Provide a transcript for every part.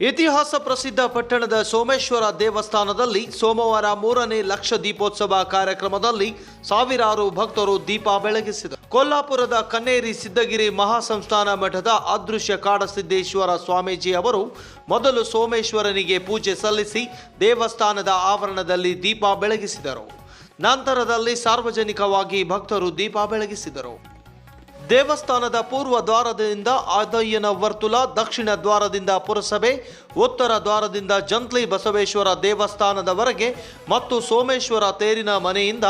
ಇತಿಹಾಸ ಪ್ರಸಿದ್ಧ ಪಟ್ಟಣದ ಸೋಮೇಶ್ವರ ದೇವಸ್ಥಾನದಲ್ಲಿ ಸೋಮವಾರ ಮೂರನೇ ಲಕ್ಷ ದೀಪೋತ್ಸವ ಕಾರ್ಯಕ್ರಮದಲ್ಲಿ ಸಾವಿರಾರು ಭಕ್ತರು ದೀಪ ಬೆಳಗಿಸಿದರು. ಕೊಲ್ಲಾಪುರದ ಕನ್ನೇರಿ ಸಿದ್ದಗಿರಿ ಮಹಾಸಂಸ್ಥಾನ ಮಠದ ಅದೃಶ್ಯ ಕಾಡಸಿದ್ದೇಶ್ವರ ಸ್ವಾಮೀಜಿ ಅವರು ಮೊದಲು ಸೋಮೇಶ್ವರನಿಗೆ ಪೂಜೆ ಸಲ್ಲಿಸಿ ದೇವಸ್ಥಾನದ ಆವರಣದಲ್ಲಿ ದೀಪ ಬೆಳಗಿಸಿದರು. ನಂತರದಲ್ಲಿ ಸಾರ್ವಜನಿಕವಾಗಿ ಭಕ್ತರು ದೀಪ ಬೆಳಗಿಸಿದರು. ದೇವಸ್ಥಾನದ ಪೂರ್ವ ದ್ವಾರದಿಂದ ಆದಯ್ಯನ ವರ್ತುಲ, ದಕ್ಷಿಣ ದ್ವಾರದಿಂದ ಪುರಸಭೆ, ಉತ್ತರ ದ್ವಾರದಿಂದ ಜಂತ್ಲಿ ಬಸವೇಶ್ವರ ದೇವಸ್ಥಾನದವರೆಗೆ ಮತ್ತು ಸೋಮೇಶ್ವರ ತೇರಿನ ಮನೆಯಿಂದ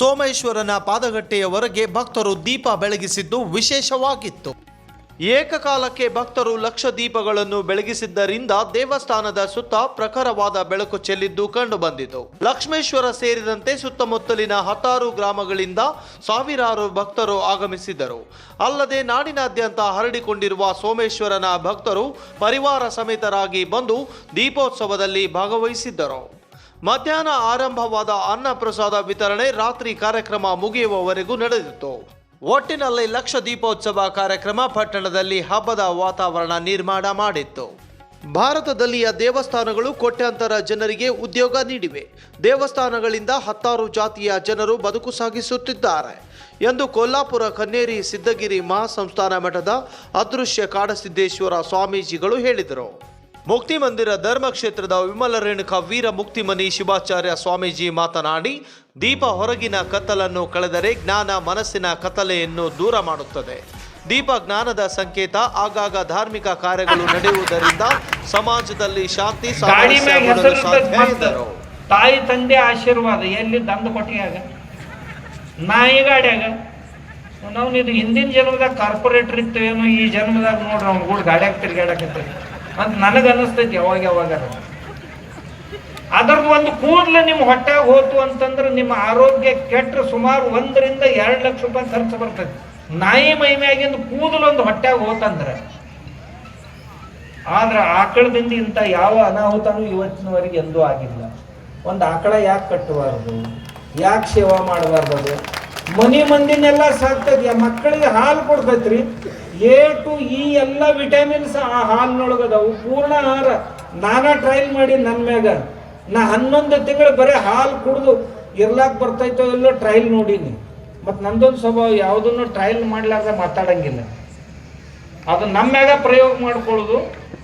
ಸೋಮೇಶ್ವರನ ಪಾದಗಟ್ಟೆಯವರೆಗೆ ಭಕ್ತರು ದೀಪ ಬೆಳಗಿಸಿದ್ದು ವಿಶೇಷವಾಗಿತ್ತು. ಏಕಕಾಲಕ್ಕೆ ಭಕ್ತರು ಲಕ್ಷ ದೀಪಗಳನ್ನು ಬೆಳಗಿಸಿದ್ದರಿಂದ ದೇವಸ್ಥಾನದ ಸುತ್ತ ಪ್ರಖರವಾದ ಬೆಳಕು ಚೆಲ್ಲಿದ್ದು ಕಂಡುಬಂದಿತು ಲಕ್ಷ್ಮೇಶ್ವರ ಸೇರಿದಂತೆ ಸುತ್ತಮುತ್ತಲಿನ ಹತ್ತಾರು ಗ್ರಾಮಗಳಿಂದ ಸಾವಿರಾರು ಭಕ್ತರು ಆಗಮಿಸಿದರು ಅಲ್ಲದೆ ನಾಡಿನಾದ್ಯಂತ ಹರಡಿಕೊಂಡಿರುವ ಸೋಮೇಶ್ವರನ ಭಕ್ತರು ಪರಿವಾರ ಸಮೇತರಾಗಿ ಬಂದು ದೀಪೋತ್ಸವದಲ್ಲಿ ಭಾಗವಹಿಸಿದ್ದರು. ಮಧ್ಯಾಹ್ನ ಆರಂಭವಾದ ಅನ್ನಪ್ರಸಾದ ವಿತರಣೆ ರಾತ್ರಿ ಕಾರ್ಯಕ್ರಮ ಮುಗಿಯುವವರೆಗೂ ನಡೆದಿತ್ತು. ಒಟ್ಟಿನಲ್ಲಿ ಲಕ್ಷ ದೀಪೋತ್ಸವ ಕಾರ್ಯಕ್ರಮ ಪಟ್ಟಣದಲ್ಲಿ ಹಬ್ಬದ ವಾತಾವರಣ ನಿರ್ಮಾಣ ಮಾಡಿತ್ತು. ಭಾರತದಲ್ಲಿಯ ದೇವಸ್ಥಾನಗಳು ಕೋಟ್ಯಾಂತರ ಜನರಿಗೆ ಉದ್ಯೋಗ ನೀಡಿವೆ. ದೇವಸ್ಥಾನಗಳಿಂದ ಹತ್ತಾರು ಜಾತಿಯ ಜನರು ಬದುಕು ಸಾಗಿಸುತ್ತಿದ್ದಾರೆ. ಎಂದು ಕೊಲ್ಲಾಪುರ ಕನ್ನೇರಿ ಸಿದ್ದಗಿರಿ ಮಹಾಸಂಸ್ಥಾನ ಮಠದ ಅದೃಶ್ಯ ಕಾಡಸಿದ್ದೇಶ್ವರ ಸ್ವಾಮೀಜಿಗಳು ಹೇಳಿದರು. ಮುಕ್ತಿ ಮಂದಿರ ಧರ್ಮಕ್ಷೇತ್ರದ ವಿಮಲ ರೇಣುಕಾ ವೀರ ಮುಕ್ತಿಮನಿ ಶಿವಾಚಾರ್ಯ ಸ್ವಾಮೀಜಿ ಮಾತನಾಡಿ ದೀಪ ಹೊರಗಿನ ಕತ್ತಲನ್ನು ಕಳೆದರೆ ಜ್ಞಾನ ಮನಸ್ಸಿನ ಕತ್ತಲೆಯನ್ನು ದೂರ ಮಾಡುತ್ತದೆ. ದೀಪ ಜ್ಞಾನದ ಸಂಕೇತ ಆಗಾಗ ಧಾರ್ಮಿಕ ಕಾರ್ಯಗಳು ನಡೆಯುವುದರಿಂದ ಸಮಾಜದಲ್ಲಿ ಶಾಂತಿ ತಾಯಿ ತಂದೆ ಆಶೀರ್ವಾದ ಎಲ್ಲಿ ದಂದ ಕೊಟ್ಟಿಯಾಗ ನಾಯಿ ಗಾಡಿಯಾಗ ನಾವು ಇದು ಹಿಂದಿನ ಜನ್ಮದಾಗ ಕಾರ್ಪೊರೇಟರ್ ಇರ್ತೇವೇನೋ ಈ ಜನ್ಮದಾಗ ನೋಡ್ರಿ ಅವ್ನು ಕೂಡ ಗಾಡ್ಯಾಗ ತಿರ್ಗಾಡಕತ್ತೇವೆ ಅಂತ ನನಗೆ ಅನಿಸ್ತೈತಿ ಯಾವಾಗ ಯಾವಾಗ ಅದ್ರದ್ದು ಒಂದು ಕೂದಲು ನಿಮ್ಮ ಹೊಟ್ಟೆಗೆ ಹೋತು ಅಂತಂದ್ರೆ ನಿಮ್ಮ ಆರೋಗ್ಯ ಕೆಟ್ಟರೆ ಸುಮಾರು ಒಂದರಿಂದ ಎರಡು ಲಕ್ಷ ರೂಪಾಯಿ ಖರ್ಚು ಬರ್ತೈತಿ. ನಾಯಿ ಮೈ ಮ್ಯಾಗಿಂದ ಕೂದಲು ಒಂದು ಹೊಟ್ಟೆಗೆ ಹೋತಂದ್ರೆ. ಆದ್ರೆ ಆಕಳದಿಂದ ಇಂಥ ಯಾವ ಅನಾಹುತನೂ ಇವತ್ತಿನವರೆಗೆ ಎಂದೂ ಆಗಿಲ್ಲ. ಒಂದು ಆಕಳ ಯಾಕೆ ಕಟ್ಟಬಾರ್ದು? ಯಾಕೆ ಸೇವಾ ಮಾಡಬಾರ್ದು ಮನಿ ಮಂದಿನೆಲ್ಲ ಸಾಕ್ತೈತಿ ಮಕ್ಕಳಿಗೆ ಹಾಲು ಕೊಡ್ತೈತ್ರಿ. ಎ ಟು ಇ ಎಲ್ಲ ವಿಟಮಿನ್ಸ್ ಆ ಹಾಲಿನೊಳಗದವು. ಪೂರ್ಣ ಆಹಾರ. ನಾನಾ ಟ್ರಯಲ್ ಮಾಡಿ ನನ್ನ ಮ್ಯಾಗ. ನಾ ಹನ್ನೊಂದು ತಿಂಗಳು ಬರೀ ಹಾಲು ಕುಡಿದು ಇರ್ಲಾಕ್ ಬರ್ತೈತೋ ಎಲ್ಲ ಟ್ರಯಲ್ ನೋಡೀನಿ. ಮತ್ತು ನಂದೊಂದು ಸ್ವಭಾವ ಯಾವುದನ್ನು ಟ್ರಯಲ್ ಮಾಡ್ಲಾರ್ದ ಮಾತಾಡಂಗಿಲ್ಲ. ಅದು ನಮ್ಮ ಮ್ಯಾಗ ಪ್ರಯೋಗ ಮಾಡ್ಕೊಳ್ಳೋದು.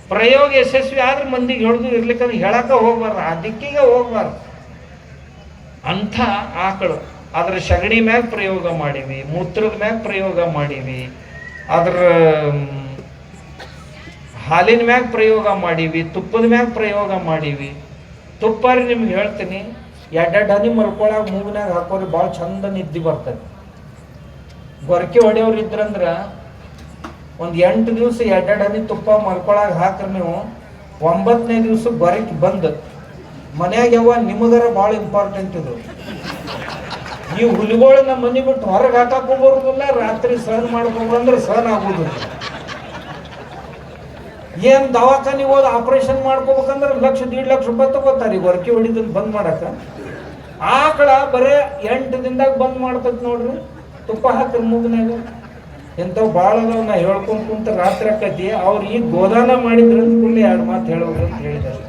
ಪ್ರಯೋಗ ಯಶಸ್ವಿ ಆದ್ರೆ ಮಂದಿಗೆ ಹಿಡಿದು ಇರ್ಲಿಕ್ಕಂದ್ರೆ ಹೇಳಕ ಹೋಗ್ಬಾರ್ದು. ದಿಕ್ಕಿಗೆ ಹೋಗ್ಬಾರ್ದು. ಅಂಥ ಆಕಳು. ಅದ್ರ ಸಗಣಿ ಮ್ಯಾಗ ಪ್ರಯೋಗ ಮಾಡೀವಿ, ಮೂತ್ರದ ಮ್ಯಾಗ ಪ್ರಯೋಗ ಮಾಡೀವಿ ಅದ್ರ ಹಾಲಿನ ಮ್ಯಾಗ ಪ್ರಯೋಗ ಮಾಡೀವಿ, ತುಪ್ಪದ ಮ್ಯಾಗ ಪ್ರಯೋಗ ಮಾಡೀವಿ. ತುಪ್ಪ ರೀ ನಿಮ್ಗೆ ಹೇಳ್ತೀನಿ ಎರಡೆರಡು ಹನಿ ಮಲ್ಕೊಳಾಗ ಮೂಗಿನಾಗ ಹಾಕೋರಿ ಭಾಳ ಚಂದ ನಿದ್ದೆ ಬರ್ತದೆ ಗೊರಕೆ ಹೊಡೆಯವ್ರು ಇದ್ರಂದ್ರ ಒಂದು ಎಂಟು ದಿವಸ ಎರಡೆರಡು ಹನಿ ತುಪ್ಪ ಮಲ್ಕೊಳಾಗ ಹಾಕ್ರಿ ನೀವು ಒಂಬತ್ತನೇ ದಿವಸ ಗೊರಕೆ ಬಂದು. ಮನ್ಯಾಗ ಯಾವ ನಿಮಗರ ಭಾಳ ಇಂಪಾರ್ಟೆಂಟ್ ಇದು. ಈ ಹುಲಿಗಳು ನಮ್ಮ ಮನೆ ಬಿಟ್ಟು ಹೊರಗೆ ಹಾಕಕ್ಕೂ ಬರುದಿಲ್ಲ ರಾತ್ರಿ ಸಹನ ಅಂದ್ರೆ ಸಹನ ಆಗುದಿಲ್ಲ. ಏನ್ ದವಾಖಾನಿಗೆ ಹೋದ ಆಪರೇಷನ್ ಮಾಡ್ಕೋಬೇಕಂದ್ರೆ ಲಕ್ಷ, ದೀಡ್ ಲಕ್ಷ ರೂಪಾಯಿ ತಗೋತಾರೆ. ಈ ಹೊರಕೆ ಹೊಡಿದನ್ ಬಂದ್ ಮಾಡಕ. ಆಕಳ ಬರೇ ಎಂಟು ದಿನದಾಗ ಬಂದ್ ಮಾಡ್ತೈತಿ ನೋಡ್ರಿ. ತುಪ್ಪ ಹಾಕ್ರಿ ಮೂಗ್ನಾಗ ಎಂಥವು ಭಾಳ ಅದಾವ ನಾ ಹೇಳ್ಕೊಂಡ್ ಕುಂತ ರಾತ್ರಿ ಆಕತಿ. ಅವ್ರು ಈಗ ಗೋದಾನ ಮಾಡಿದ್ರು ಕೂಡಲೇ ಎರಡು ಮಾತು ಹೇಳೋರು ಅಂತ ಹೇಳಿದಾರೆ.